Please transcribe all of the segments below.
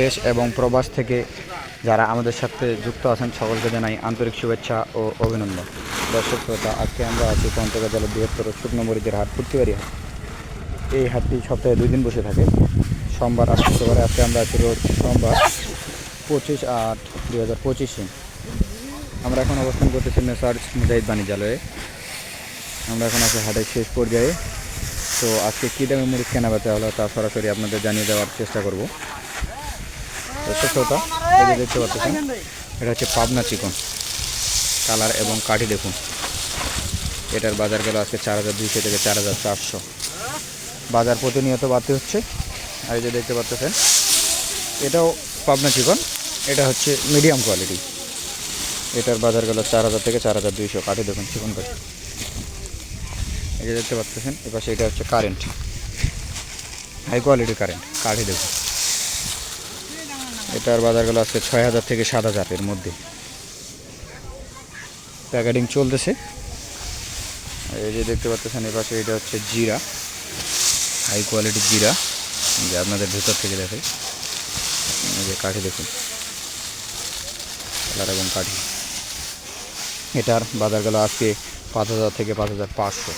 দেশ এবং প্রবাস থেকে যারা আমাদের সাথে যুক্ত আছেন, সকলকে জানাই আন্তরিক শুভেচ্ছা ও অভিনন্দন। দর্শক শ্রোতা, আজকে আমরা আছি পঞ্চগড় জেলার বৃহত্তর শুকনো মরিচের হাট ফুর্তিবাড়ি হাট। এই হাটটি সপ্তাহে দুই দিন বসে থাকে। সোমবার আর শুক্রবারে আজকে আমরা আছি রোজ সোমবার পঁচিশ আট দুই হাজার পঁচিশে। আমরা এখন অবস্থান করতেছি মেসার্স মুজাহিদ বাণিজ্যালয়ে। আমরা এখন আছি হাটের শেষ পর্যায়ে। তো আজকে কী দামে মুড়ি কেনা বেচা হলো তা সরাসরি আপনাদের জানিয়ে দেওয়ার চেষ্টা করব। দেখতে পাচ্ছেন, এটা হচ্ছে পাবনা চিকন। কালার এবং কাঠি দেখুন। এটার বাজার গেল আজকে চার হাজার দুইশো থেকে চার হাজার চারশো। বাজার প্রতিনিয়ত বাড়তে হচ্ছে। আর এই যে দেখতে পাচ্ছেন, এটাও পাবনা চিকন। এটা হচ্ছে মিডিয়াম কোয়ালিটি। এটার বাজার গেল চার হাজার থেকে চার হাজার দুইশো। কাঠি দেখুন, চিকন কাঠি। এই যে দেখতে পাচ্ছেন, এপাশে এটা হচ্ছে কারেন্ট হাই কোয়ালিটির কারেন্ট কাঠি দেখুন। এটার বাজারগুলো গেল আজকে ছয় হাজার থেকে সাত হাজারের মধ্যে। প্যাকেটিং চলতেছে। এই যে দেখতে পাচ্ছেন এপাশে এটা হচ্ছে জিরা, হাই কোয়ালিটির জিরা। যে আপনাদের ভেতর থেকে দেখে। যে কাঠি দেখুন। কালার এবং কাঠি। এটার বাজারগুলো আজকে পাঁচ হাজার থেকে পাঁচ হাজার পাঁচশো।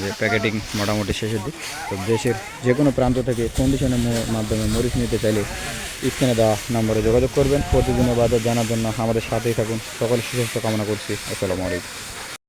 যে প্যাকেটিং মোটামুটি শেষের দিক তো দেশের যে কোনো প্রান্ত থেকে কন্ডিশনের মাধ্যমে মরিচ নিতে চাইলে স্ক্রিনে দেওয়া নম্বরে যোগাযোগ করবেন। প্রতিদিনের বাজার জানার জন্য আমাদের সাথেই থাকুন। সকলের সুস্বাস্থ্য কামনা করছি। আসসালামু আলাইকুম।